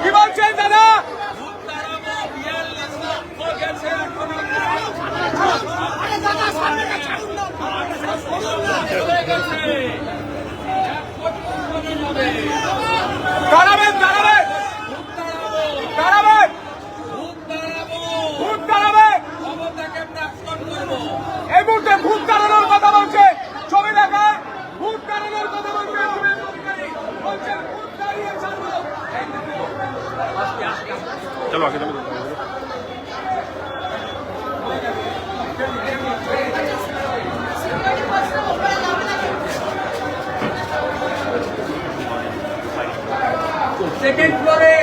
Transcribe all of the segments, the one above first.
কি বলছেন এই মুহূর্তে ভূত দাঁড়ানোর কথা বলছে। ছবি দেখা। ভূত দাঁড়ানোর কথা বলছে। বলছেন ভূত দাঁড়িয়ে চলো আগে যাব। সেকেন্ড ফ্লোরে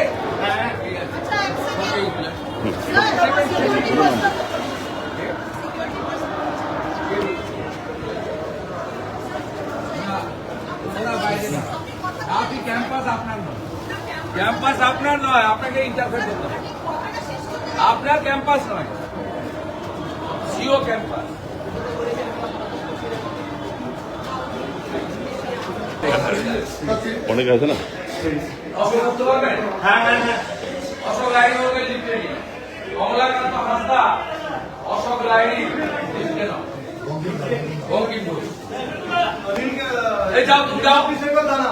ক্যাম্পাস আপনার নয় আপনাকে ইন্টারফেয়ার করতে হবে। আপনার ক্যাম্পাস নয় সিও ক্যাম্পাস। অনেক আছে না? অশোক হ্যাঁ হ্যাঁ হ্যাঁ। অশোক লাইনি ওকে লিখতে নিন কমলাকান্ত হাসদা অশোক লাইনি লিখতে নাও। বঙ্কিমপুর। এই যাও তুমি যাও। অফিসে কো দানা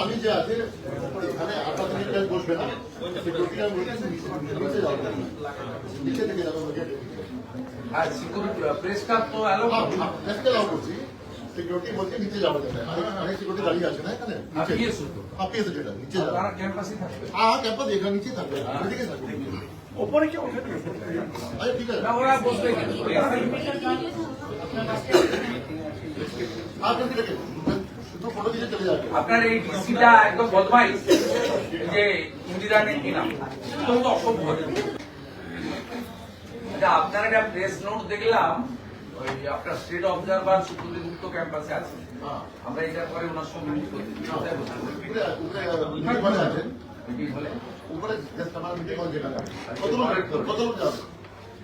আমি যে আছে এখানে আটা মিনিট বসবে না সিকিউরিটি আমি বলছি নিচে যাব নিচে থেকে যাব আর সিকিউরিটি প্রেস তো সিকিউরিটি বলছে নিচে যাব যাবে অনেক সিকিউরিটি দাঁড়িয়ে আছে না এখানে? নিচে। পিএস যেটা নিচে যাব তারা ক্যাম্পাসে থাকবে। হ্যাঁ ক্যাম্পাস এখানে নিচে থাকবে ওপরে কি ওঠে ঠিক আছে। না ওরা বসবে আপনার এই ডিসিটা একদম বদমাইশ যে ইন্দিরা নেকি নাম? অত্যন্ত অসভ্য আচ্ছা, আপনার একটা প্রেস নোট দেখলাম ওই আপনার স্টেট অবজারভার সুপ্রদীপ গুপ্ত ক্যাম্পাসে আছে। আমরা এটার পরে ওনার সঙ্গে মিট করতে? উপরে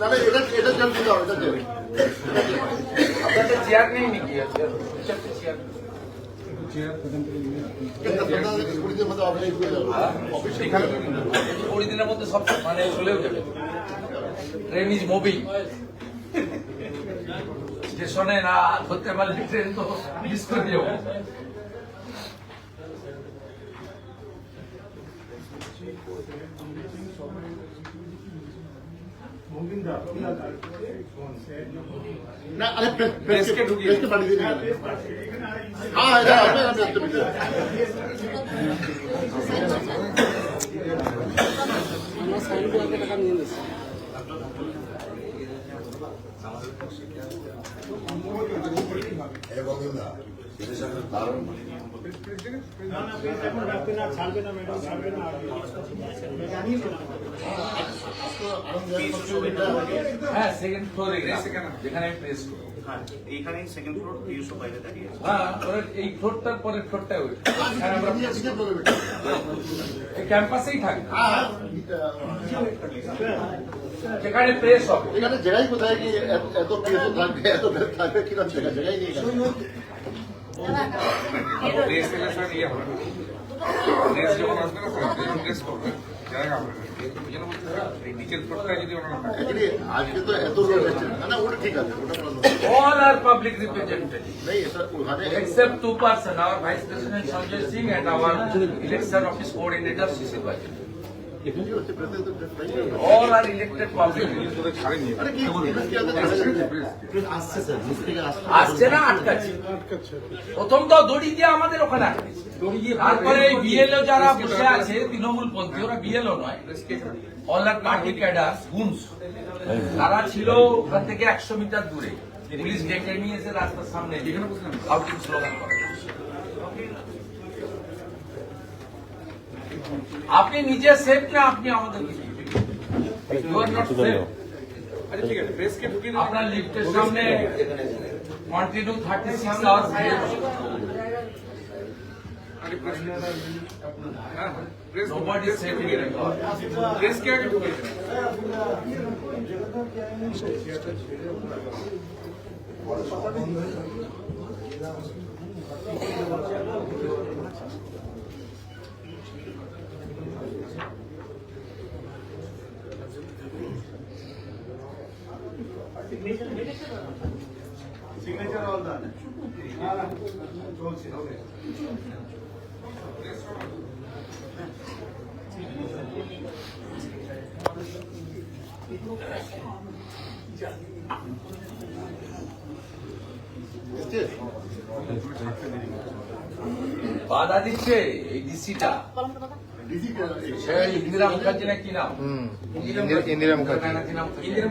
না এটা এটা জল দিতে হবে আপনার একটা চেয়ার নেই নাকি চারটে চেয়ার এটা সন্ধ্যা থেকে মধ্যে অফিস করে যাবে অফিস কুড়ি দিনের মধ্যে সব মানে চলেও যাবে। ট্রেন ইজ মুভিং যে শোনে না ধরতে পারলে ট্রেন তো মিস করে দেব না আরে প্রেসকে ঢুকিয়ে প্রেসকে পাঠিয়ে দিন হ্যাঁ হ্যাঁ আপনি আপনি আমরা সাইন করে টাকা নিয়ে নিছি হ্যাঁ সেকেন্ড ফ্লোরে যেখানে আমি প্রেস করব। হ্যাঁ এইখানেই সেকেন্ড ফ্লোর পিউসো বাইরে দাঁড়িয়ে আছে। হ্যাঁ এই ফ্লোরটার পরের ফ্লোরটা ওই। ক্যাম্পাসেই থাকবে। হ্যাঁ হ্যাঁ। যেখানে প্রেস হবে। এখানে জায়গায় কোথায় কি এত- পিএসও থাকবে এত থাকবে কীরকম জায়গা? জায়গায় নেই এখানে। প্রেস এলে স্যার ইয়ে হবে প্রেস যখন আসবে না স্যার প্রেস করবে। জায়গা হবে না। ওই জন্য বলছি স্যার, এই নিচের ফ্লোরটা যদি ওনারা থাকে। Actually, আজকে তো এত লোক না না ওটা ঠিক আছে ওটা all are public representatives নেই এটা ওখানে except two person our vice president sanjay singh and our election office coordinator shishir bajaj all are elected public. ওদের ছাড়েনি আরে কি প্রেস কি আছে আসছে? স্যার? নিচ থেকে আসছে। আসছে না আটকাচ্ছে। প্রথম তো দড়ি দিয়ে আমাদের ওখানে আটকেছে। তারপরে বিএলও যারা বসে আছে তৃণমূল পন্থী ওরা বিএলও নয় all are party cadre goons তারা ছিল ওখান থেকে একশো মিটার দূরে। পুলিশ ডেকে নিয়ে এসে রাস্তার সামনে স্লোগান করে আপনি নিজে সেফ না আপনি আমাদের ইউ আর নট সেফ আচ্ছা ঠিক আছে প্রেসকে ঢুকিয়ে দেবো আপনার লিফটের সামনে কন্টিনিউ থার্টি সিক্স আওয়ার্স আগে প্রেস হ্যাঁ প্রেস নোবডি সেফ আগে ঢুকিয়ে দেবেন বাধা দিচ্ছে এই ডিসিটা ইন্দিরা মুখার্জি না কি নাম? ইন্দিরা মুখার্জি। ইন্দিরা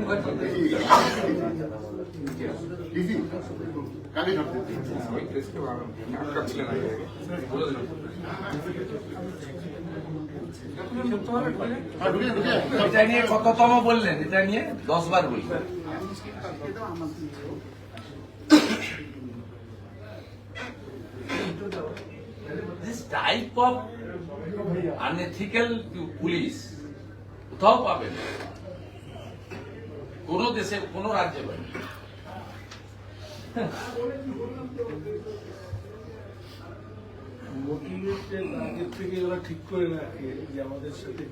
হ্যাঁ এটা নিয়ে কততম বললেন? এটা নিয়ে দশ বার বললেন। This type of unethical police কোথাও পাবেন না। কোন দেশে কোন রাজ্যে পাবেন ঠিক করে রাখে যে আমাদের সাথে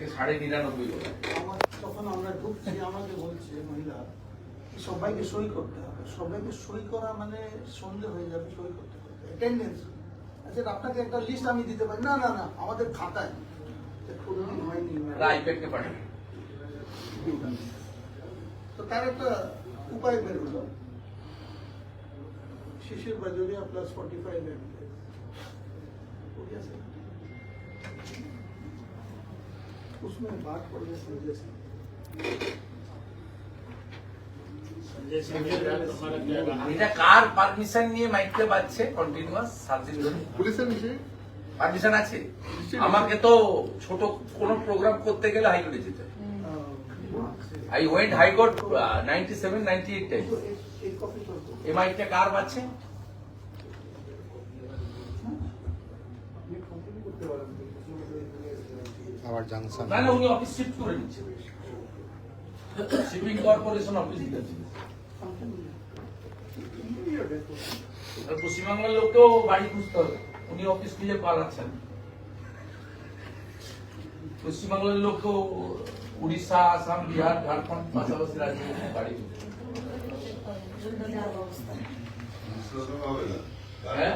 এই সাড়ে নিরানব্বই আমার তখন আমরা ঢুকছি আমাকে বলছে মহিলা সবাইকে সই করতে হবে। সবাইকে সই করা মানে সন্দেহ হয়ে যাবে সই করতে করতে অ্যাটেন্ডেন্স আচ্ছা আপনাকে একটা লিস্ট আমি দিতে পারি না না না আমাদের খাতায় তো কোনোদিন হয়নি আইপ্যাডকে পাঠান তো তার একটা উপায় বের হলো Shishir Bajoria plus forty five उसमें बात पड़ने संजय सिंह এটা কার পারমিশন নিয়ে মাইকটা বাজছে কন্টিনিউয়াস সাত পুলিশের নিচে পারমিশন আছে? আমাকে তো ছোট কোনো প্রোগ্রাম করতে গেলে হাইকোর্টে যেতে I went high court ninety seven ninety eight time এই মাইকটা কার বাজছে? আবার জাংশন। না না উনি অফিস শিফট করে নিচ্ছে। শিপিং কর্পোরেশন অফিস দিচ্ছে পশ্চিমবাংলার লোককেও বাড়ি খুঁজতে হবে। উনি অফিস খুঁজে পালাচ্ছেন পশ্চিমবাংলার লোককেও উড়িষ্যা আসাম বিহার ঝাড়খন্ড পাশাপাশি রাজ্যে বাড়ি খুঁজতে হবে। হ্যাঁ?